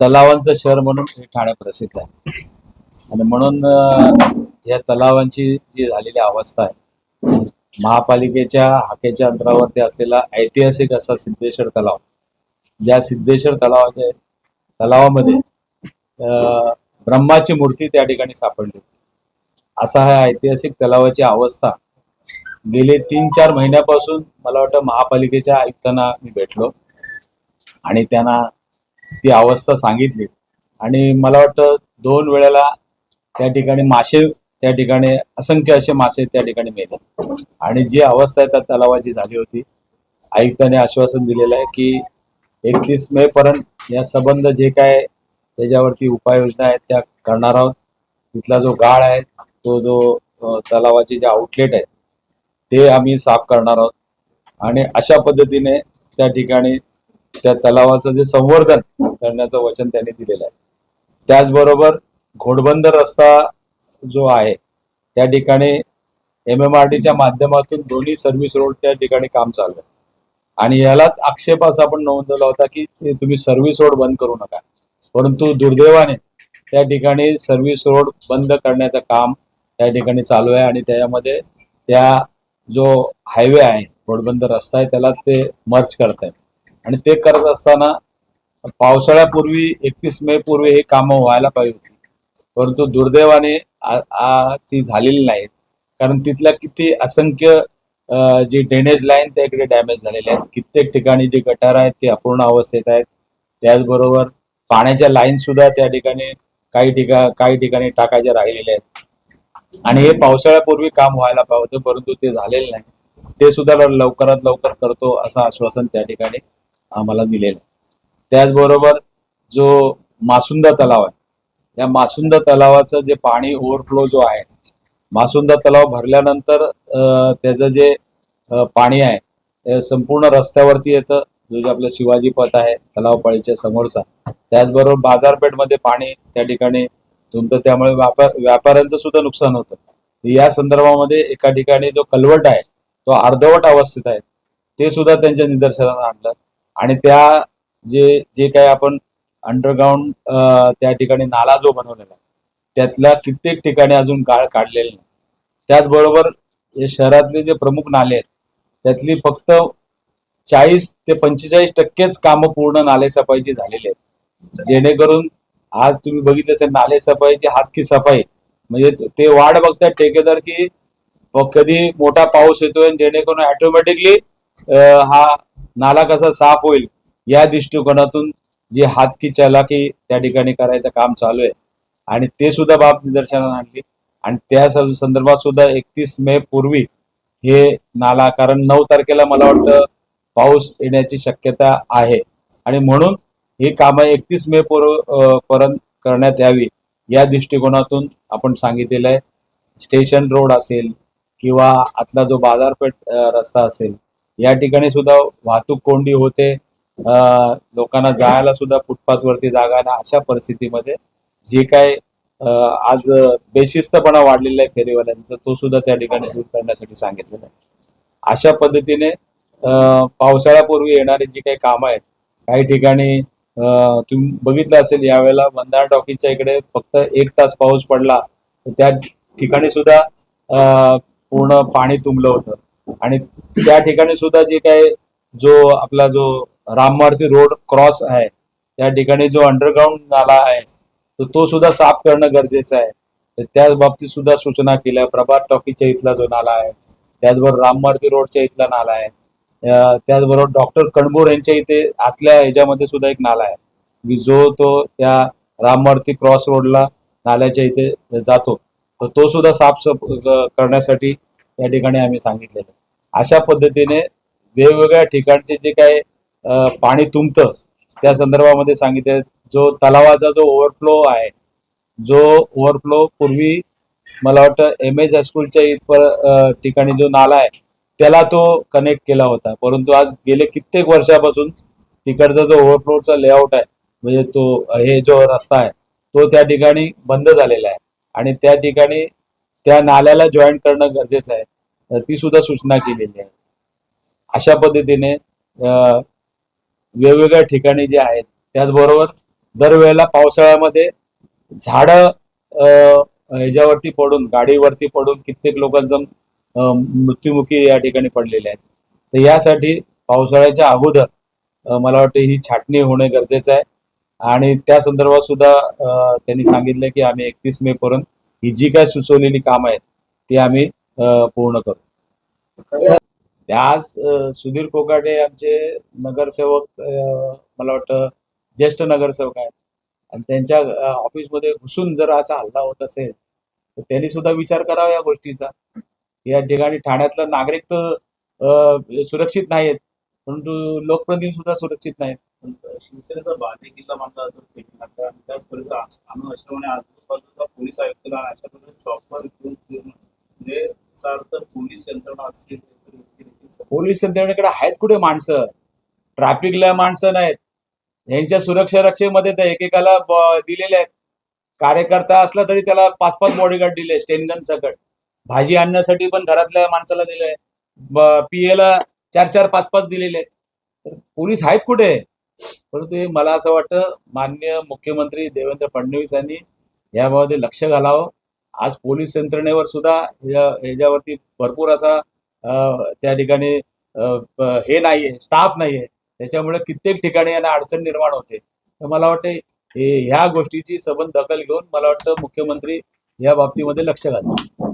तलावांचं शहर म्हणून हे ठाणे प्रसिद्ध आहे. आणि म्हणून या तलावांची जी झालेली अवस्था आहे महापालिकेच्या हाकेच्या अंतरावरती असलेला ऐतिहासिक असा सिद्धेश्वर तलाव ज्या सिद्धेश्वर तलावाच्या तलावामध्ये अं, ब्रह्माची मूर्ती त्या ठिकाणी सापडली होती. असा हा ऐतिहासिक तलावाची अवस्था गेले तीन चार महिन्यापासून मला वाटतं महापालिकेच्या आयुक्तांना मी भेटलो. आणि त्यांना ती अवस्था सांगितली. आणि मला वाटतं दोन वेळेला त्या ठिकाणी मासे त्या ठिकाणी असंख्य असे मासे त्या ठिकाणी मिळतात. आणि जी अवस्था आहे त्या तलावाची झाली होती आयुक्ताने आश्वासन दिलेलं आहे की एकतीस मे पर्यंत या संबंध जे काय त्याच्यावरती उपाययोजना आहेत त्या करणार आहोत. तिथला जो गाळ आहे तो जो तलावाचे जे आउटलेट आहेत ते आम्ही साफ करणार आहोत. आणि अशा पद्धतीने त्या ठिकाणी त्या तलावाचं जे संवर्धन करण्याचं वचन त्यांनी दिलेलं आहे. त्याचबरोबर घोडबंदर रस्ता जो आहे त्या ठिकाणी एम एम आर डीच्या माध्यमातून दोन्ही सर्व्हिस रोड त्या ठिकाणी काम चालू आहे. आणि यालाच आक्षेप असा आपण नोंदवला होता की तुम्ही सर्व्हिस रोड बंद करू नका. परंतु दुर्दैवाने त्या ठिकाणी सर्व्हिस रोड बंद करण्याचं काम त्या ठिकाणी चालू आहे आणि त्याच्यामध्ये त्या जो हायवे आहे घोडबंदर रस्ता आहे त्याला ते मर्च करत आहेत आणि ते करत असताना पावसाळ्यापूर्वी एकतीस मे पूर्वी हे कामं व्हायला पाहिजे होती. परंतु दुर्दैवाने ती झालेली नाहीत. कारण तिथल्या किती असंख्य जी ड्रेनेज लाईन त्या इकडे डॅमेज झालेल्या आहेत. कित्येक ठिकाणी जे गटार आहेत ते अपूर्ण अवस्थेत आहेत. त्याचबरोबर पाण्याच्या लाईन सुद्धा त्या ठिकाणी काही ठिका काही ठिकाणी टाकायच्या राहिलेल्या आहेत. आणि हे पावसाळ्यापूर्वी काम व्हायला पाहिजे होतं परंतु ते झालेलं नाही. ते सुद्धा लवकरात लवकर करतो असं आश्वासन त्या ठिकाणी आम्हाला दिलेलं. त्याचबरोबर जो मासुंदा तलाव आहे या मासुंदा तलावाचं जे पाणी ओव्हरफ्लो जो आहे मासुंदा तलाव भरल्यानंतर त्याचं जे पाणी आहे ते संपूर्ण रस्त्यावरती येतं. जो जे आपलं शिवाजी पथ आहे तलावपाळीच्या समोरचा. त्याचबरोबर बाजारपेठमध्ये पाणी त्या ठिकाणी तुमचं त्यामुळे व्यापार व्यापाऱ्यांचं सुद्धा नुकसान होतं. या संदर्भामध्ये एका ठिकाणी जो कलवट आहे तो अर्धवट अवस्थेत आहे. ते सुद्धा त्यांच्या निदर्शनाला आणलं. आणि त्या जे जे काही आपण अंडरग्राऊंड त्या ठिकाणी नाला जो बनवलेला आहे त्यातल्या कित्येक ठिकाणी अजून गाळ काढलेला नाही. त्याचबरोबर शहरातले जे प्रमुख नाले आहेत त्यातली फक्त चाळीस ते पंचेचाळीस टक्केच कामं पूर्ण नालेसफाईची झालेली आहेत. जेणेकरून आज तुम्ही बघितलं असेल नाले सफाईची हात की सफाई म्हणजे ते वाढ बघतात ठेकेदार की कधी मोठा पाऊस येतोय आणि जेणेकरून ऑटोमॅटिकली हा नाला कसा साफ होईल या दृष्टिकोनातून जी हात की चलाकी त्या ठिकाणी करायचं काम चालू आहे. आणि ते सुद्धा बाब निदर्शनात आणली. आणि त्या संदर्भात सुद्धा एकतीस मे पूर्वी हे नाला कारण नऊ तारखेला मला वाटतं पाऊस येण्याची शक्यता आहे. आणि म्हणून ही कामं एकतीस मे पूर्व पर्यंत करण्यात यावी या दृष्टिकोनातून आपण सांगितलेलं आहे. स्टेशन रोड असेल किंवा आतला जो बाजारपेठ रस्ता असेल या ठिकाणी सुद्धा वाहतूक कोंडी होते. लोकांना जायला सुद्धा फुटपाथवरती जागा ना अशा परिस्थितीमध्ये जे काय आज बेशिस्तपणा वाढलेला आहे फेरीवाल्यांचा तो सुद्धा त्या ठिकाणी दूर करण्यासाठी सांगितलेलं आहे. अशा पद्धतीने पावसाळ्यापूर्वी येणारी जी काही कामं आहेत काही ठिकाणी तुम्ही बघितलं असेल यावेळेला मंदार टॉकीच्या इकडे फक्त एक तास पाऊस पडला तर त्या ठिकाणी सुद्धा पूर्ण पाणी तुंबलं होतं. आणि त्या ठिकाणी सुद्धा जे काही जो आपला जो राममार्थी रोड क्रॉस आहे त्या ठिकाणी जो अंडरग्राऊंड नाला आहे तर तो सुद्धा साफ करणं गरजेचं आहे. तर त्या बाबतीत सुद्धा सूचना केल्या. प्रभात टॉकीच्या इथला जो नाला आहे त्याचबरोबर राममार्थी रोडच्या इथला नाला आहे. त्याचबरोबर डॉक्टर कणबोर यांच्या इथे आतल्या ह्याच्यामध्ये सुद्धा एक नाला आहे. की जो तो त्या राममार्थी क्रॉस रोडला नाल्याच्या इथे जातो. तर तो सुद्धा साफ करण्यासाठी त्या ठिकाणी आम्ही सांगितलेलं अशा पद्धतीने वेगवेगळ्या ठिकाणचे जे काही पाणी तुंबतं त्या संदर्भामध्ये सांगितले. जो तलावाचा जो ओव्हरफ्लो आहे जो ओव्हरफ्लो पूर्वी मला वाटतं एम एच हायस्कूलच्या इथपर ठिकाणी जो नाला आहे त्याला तो कनेक्ट केला होता. परंतु आज गेले कित्येक वर्षापासून तिकडचा जो ओव्हरफ्लोचा लेआउट आहे म्हणजे तो हे जो रस्ता आहे तो त्या ठिकाणी बंद झालेला आहे. आणि त्या ठिकाणी त्या नाल्याला जॉईन करणं गरजेचं आहे. ती सुद्धा सूचना केलेली आहे. अशा पद्धतीने वेगवेगळ्या ठिकाणी जे आहेत त्याचबरोबर दरवेळेला पावसाळ्यामध्ये झाडं ह्याच्यावरती पडून गाडीवरती पडून कित्येक लोकांचा मृत्युमुखी या ठिकाणी पडलेले आहेत. तर यासाठी पावसाळ्याच्या अगोदर मला वाटतं ही छाटणी होणे गरजेचं आहे. आणि त्या संदर्भात सुद्धा त्यांनी सांगितलं की आम्ही एकतीस मे पर्यंत ही जी काय सुचवलेली कामं आहेत ती आम्ही पूर्ण करू. आज सुधीर कोकाटे आमचे नगरसेवक मला वाटतं ज्येष्ठ नगरसेवक आहेत. आणि त्यांच्या ऑफिसमध्ये घुसून जर असा हल्ला होत असेल तर त्यांनी सुद्धा विचार करावा या गोष्टीचा. या ठिकाणी ठाण्यातलं नागरिक तर सुरक्षित नाहीत परंतु लोकप्रतिनिधी सुद्धा सुरक्षित नाहीत शिवसेनेचा बाले किल्ला मानला जातो पेटनाका आणि त्याच परिसर आणून अशाप्रमाणे आजूबाजूचा पोलीस आयुक्ताला अशा प्रकारे चॉपर घेऊन म्हणजे याचा अर्थ पोलीस यंत्रणा असेल पोलीस यंत्रणेकडे आहेत कुठे माणसं? ट्रॅफिकला माणसं नाहीत. यांच्या सुरक्षा रक्षेमध्येच आहे. एकेकाला दिलेले आहेत. कार्यकर्ता असला तरी त्याला पाच पाच बॉडीगार्ड दिले स्टेनगन सकट. भाजी आणण्यासाठी पण घरातल्या माणसाला दिलंय पीएला चार चार पाच पाच दिलेले आहेत. तर पोलीस आहेत कुठे? परंतु हे मला असं वाटतं मान्य मुख्यमंत्री देवेंद्र फडणवीस यांनी याबाबत लक्ष घालावं. आज पोलीस यंत्रणेवर सुद्धा ह्याच्यावरती याच्यावरती भरपूर असा त्या ठिकाणी हे नाही हे नाहीये स्टाफ नाहीये. त्याच्यामुळे कित्येक ठिकाणी यांना अडचण निर्माण होते. तर मला वाटतं ह्या गोष्टीची सबंध दखल घेऊन मला वाटतं मुख्यमंत्री या बाबतीमध्ये लक्ष घालतात